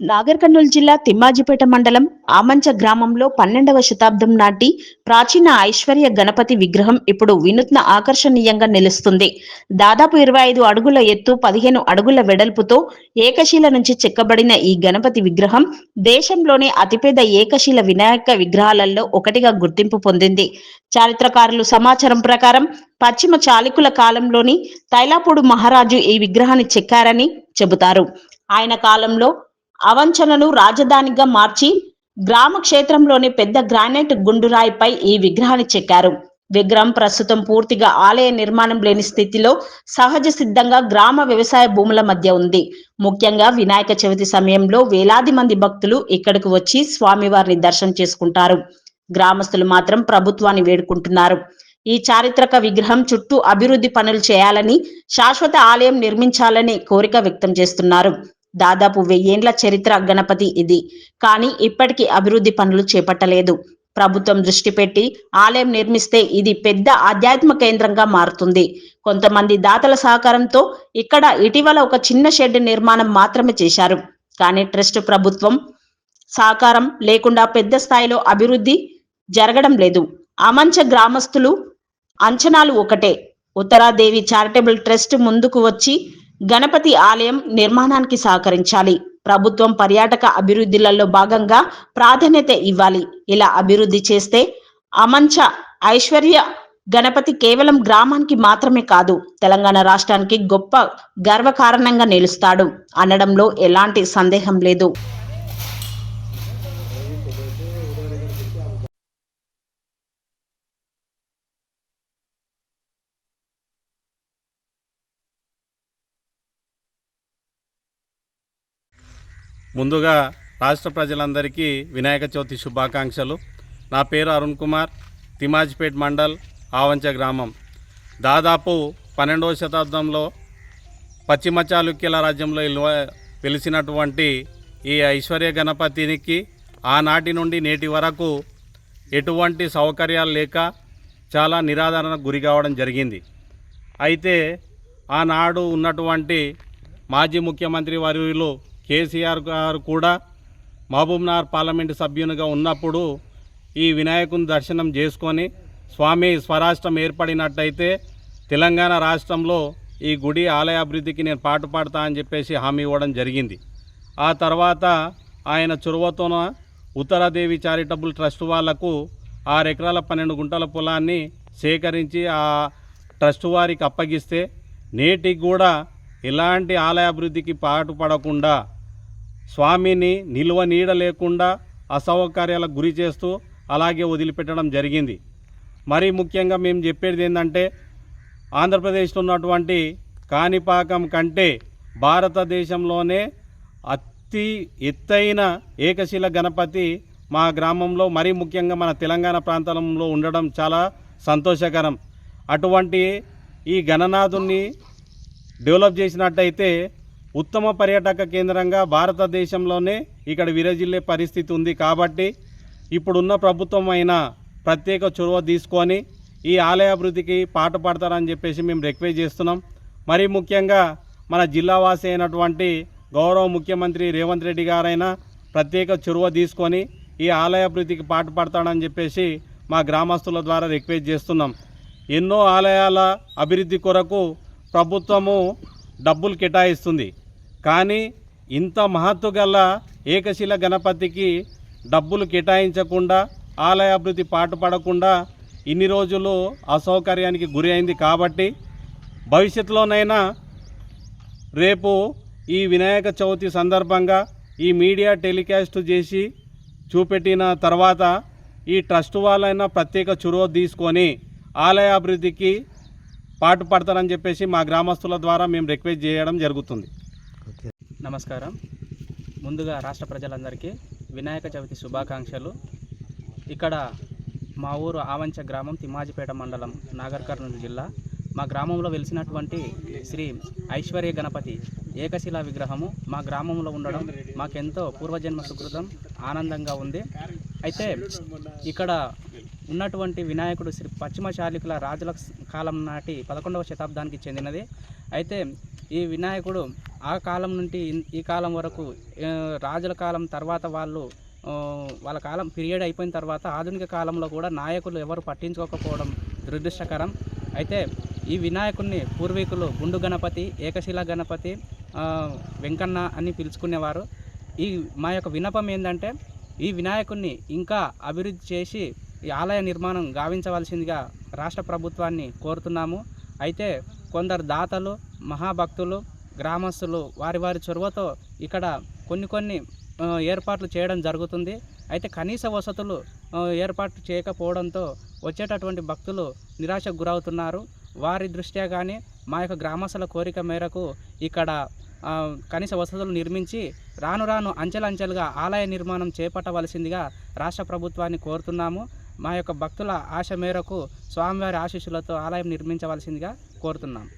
నాగర్ కర్నూలు జిల్లా తిమ్మాజిపేట మండలం ఆమంచ గ్రామంలో పన్నెండవ శతాబ్దం నాటి ప్రాచీన ఐశ్వర్య గణపతి విగ్రహం ఇప్పుడు వినూత్న ఆకర్షణీయంగా నిలుస్తుంది. దాదాపు ఇరవై ఐదు అడుగుల ఎత్తు పదిహేను అడుగుల వెడల్పుతో ఏకశీల నుంచి చెక్కబడిన ఈ గణపతి విగ్రహం దేశంలోనే అతిపెద్ద ఏకశీల వినాయక విగ్రహాలలో ఒకటిగా గుర్తింపు పొందింది. చారిత్రకారులు సమాచారం ప్రకారం పశ్చిమ చాళుక్యుల కాలంలోని తైలాపూడు మహారాజు ఈ విగ్రహాన్ని చెక్కారని చెబుతారు. ఆయన కాలంలో అవంచనను రాజధానిగా మార్చి గ్రామ క్షేత్రంలోని పెద్ద గ్రానైట్ గుండురాయిపై ఈ విగ్రహాన్ని చెక్కారు. విగ్రహం ప్రస్తుతం పూర్తిగా ఆలయ నిర్మాణం లేని స్థితిలో సహజ సిద్ధంగా గ్రామ వ్యవసాయ భూముల మధ్య ఉంది. ముఖ్యంగా వినాయక చవితి సమయంలో వేలాది మంది భక్తులు ఇక్కడికి వచ్చి స్వామివారిని దర్శనం చేసుకుంటారు. గ్రామస్తులు మాత్రం ప్రభుత్వాన్ని వేడుకుంటున్నారు. ఈ చారిత్రక విగ్రహం చుట్టూ అభివృద్ధి పనులు చేయాలని శాశ్వత ఆలయం నిర్మించాలని కోరిక వ్యక్తం చేస్తున్నారు. దాదాపు వెయ్యేండ్ల చరిత్ర గణపతి ఇది. కానీ ఇప్పటికీ అభివృద్ధి పనులు చేపట్టలేదు. ప్రభుత్వం దృష్టి పెట్టి ఆలయం నిర్మిస్తే ఇది పెద్ద ఆధ్యాత్మ కేంద్రంగా మారుతుంది. కొంతమంది దాతల సహకారంతో ఇక్కడ ఇటీవల ఒక చిన్న షెడ్ నిర్మాణం మాత్రమే చేశారు. కానీ ట్రస్ట్ ప్రభుత్వం సహకారం లేకుండా పెద్ద స్థాయిలో అభివృద్ధి జరగడం లేదు. అమంచ గ్రామస్తులు అంచనాలు ఒకటే. ఉత్తరాదేవి చారిటబుల్ ట్రస్ట్ ముందుకు వచ్చి గణపతి ఆలయం నిర్మాణానికి సహకరించాలి. ప్రభుత్వం పర్యాటక అభివృద్ధిలలో భాగంగా ప్రాధాన్యత ఇవ్వాలి. ఇలా అభివృద్ధి చేస్తే అమంచ ఐశ్వర్య గణపతి కేవలం గ్రామానికి మాత్రమే కాదు తెలంగాణ రాష్ట్రానికి గొప్ప గర్వకారణంగా నిలుస్తాడు. అనడంలో ఎలాంటి సందేహం లేదు. ముందుగా రాష్ట్ర ప్రజలందరికీ వినాయక చవితి శుభాకాంక్షలు. నా పేరు అరుణ్ కుమార్ తిమాజ్పేట్ మండల్ ఆవంచ గ్రామం. దాదాపు పన్నెండవ శతాబ్దంలో పశ్చిమ చాళుక్యుల రాజ్యంలో ఇల్వ- వెలిసినటువంటి ఈ ఐశ్వర్య గణపతినికి ఆనాటి నుండి నేటి వరకు ఎటువంటి సౌకర్యాలు లేక చాలా నిరాదరణకు గురి కావడం జరిగింది. అయితే ఆనాడు ఉన్నటువంటి మాజీ ముఖ్యమంత్రి వర్యులు కేసీఆర్ గారు కూడా మహబూబ్నగర్ పార్లమెంటు సభ్యునిగా ఉన్నప్పుడు ఈ వినాయకుని దర్శనం చేసుకొని స్వామి స్వరాష్ట్రం ఏర్పడినట్టయితే తెలంగాణ రాష్ట్రంలో ఈ గుడి ఆలయ అభివృద్ధికి నేను పాటుపడతా అని చెప్పేసి హామీ ఇవ్వడం జరిగింది. ఆ తర్వాత ఆయన చొరవతోన ఉత్తరాదేవి చారిటబుల్ ట్రస్ట్ వాళ్ళకు ఆరు ఎకరాల పన్నెండు గుంటల పొలాన్ని సేకరించి ఆ ట్రస్ట్ వారికి అప్పగిస్తే నేటికి కూడా ఇలాంటి ఆలయ అభివృద్ధికి పాటుపడకుండా స్వామిని నిల్వ నీడ లేకుండా అసౌకర్యాలకు గురి చేస్తూ అలాగే వదిలిపెట్టడం జరిగింది. మరీ ముఖ్యంగా మేము చెప్పేది ఏంటంటే ఆంధ్రప్రదేశ్లో ఉన్నటువంటి కాణిపాకం కంటే భారతదేశంలోనే అతి ఎత్తైన ఏకశిల గణపతి మా గ్రామంలో మరీ ముఖ్యంగా మన తెలంగాణ ప్రాంతంలో ఉండడం చాలా సంతోషకరం. అటువంటి ఈ గణనాథుని డెవలప్ చేసినట్టయితే ఉత్తమ పర్యాటక కేంద్రంగా భారతదేశంలోనే ఇక్కడ విరజిల్లే పరిస్థితి ఉంది కాబట్టి ఇప్పుడున్న ప్రభుత్వం అయినా ప్రత్యేక చొరవ తీసుకొని ఈ ఆలయాభివృద్ధికి పాట పాటు పడతారని చెప్పేసి మేము రిక్వెస్ట్ చేస్తున్నాం. మరీ ముఖ్యంగా మన జిల్లావాసి అయినటువంటి గౌరవ ముఖ్యమంత్రి రేవంత్ రెడ్డి గారైనా ప్రత్యేక చొరవ తీసుకొని ఈ ఆలయ అభివృద్ధికి పాటు పడతాడని చెప్పేసి మా గ్రామస్తుల ద్వారా రిక్వెస్ట్ చేస్తున్నాం. ఎన్నో ఆలయాల అభివృద్ధి కొరకు ప్రభుత్వము డబ్బులు కేటాయిస్తుంది. కానీ ఇంత మహత్తు గల ఏకశిల గణపతికి డబ్బులు కేటాయించకుండా ఆలయ అభివృద్ధి పాటుపడకుండా ఇన్ని రోజులు అసౌకర్యానికి గురి అయింది కాబట్టి భవిష్యత్తులోనైనా రేపు ఈ వినాయక చవితి సందర్భంగా ఈ మీడియా టెలికాస్ట్ చేసి చూపెట్టిన తర్వాత ఈ ట్రస్ట్ వాళ్ళైనా ప్రత్యేక చొరవ తీసుకొని ఆలయ అభివృద్ధికి పాటు పడతారని చెప్పేసి మా గ్రామస్తుల ద్వారా మేము రిక్వెస్ట్ చేయడం జరుగుతుంది. నమస్కారం. ముందుగా రాష్ట్ర ప్రజలందరికీ వినాయక చవితి శుభాకాంక్షలు. ఇక్కడ మా ఊరు ఆవంచ గ్రామం తిమ్మాజిపేట మండలం నాగర్ కర్నూలు జిల్లా. మా గ్రామంలో వెలిసినటువంటి శ్రీ ఐశ్వర్య గణపతి ఏకశిలా విగ్రహము మా గ్రామంలో ఉండడం మాకెంతో పూర్వజన్మ సుకృతం ఆనందంగా ఉంది. అయితే ఇక్కడ ఉన్నటువంటి వినాయకుడు శ్రీ పశ్చిమ చాళుక్యుల రాజుల కాలం నాటి పదకొండవ శతాబ్దానికి చెందినది. అయితే ఈ వినాయకుడు ఆ కాలం నుండి ఈ కాలం వరకు రాజుల కాలం తర్వాత వాళ్ళు వాళ్ళ కాలం పీరియడ్ అయిపోయిన తర్వాత ఆధునిక కాలంలో కూడా నాయకులు ఎవరు పట్టించుకోకపోవడం దురదృష్టకరం. అయితే ఈ వినాయకుడిని పూర్వీకులు గుండు గణపతి ఏకశిలా గణపతి వెంకన్న అని పిలుచుకునేవారు. ఈ మా యొక్క వినపం ఏంటంటే ఈ వినాయకుడిని ఇంకా అభివృద్ధి చేసి ఈ ఆలయ నిర్మాణం గావించవలసిందిగా రాష్ట్ర ప్రభుత్వాన్ని కోరుతున్నాము. అయితే కొందరు దాతలు మహాభక్తులు గ్రామస్తులు వారి వారి చొరవతో ఇక్కడ కొన్ని కొన్ని ఏర్పాట్లు చేయడం జరుగుతుంది. అయితే కనీస వసతులు ఏర్పాట్లు ఏర్పాటు చేయకపోవడంతో వచ్చేటటువంటి భక్తులు నిరాశకు గురవుతున్నారు. వారి దృష్ట్యా కానీ మా యొక్క గ్రామస్తుల కోరిక మేరకు ఇక్కడ కనీస వసతులు నిర్మించి రాను రాను అంచెలంచెలుగా ఆలయ నిర్మాణం చేపట్టవలసిందిగా రాష్ట్ర ప్రభుత్వాన్ని కోరుతున్నాము. మా యొక్క భక్తుల ఆశ మేరకు స్వామివారి ఆశీస్సులతో ఆలయం నిర్మించవలసిందిగా కోరుతున్నాము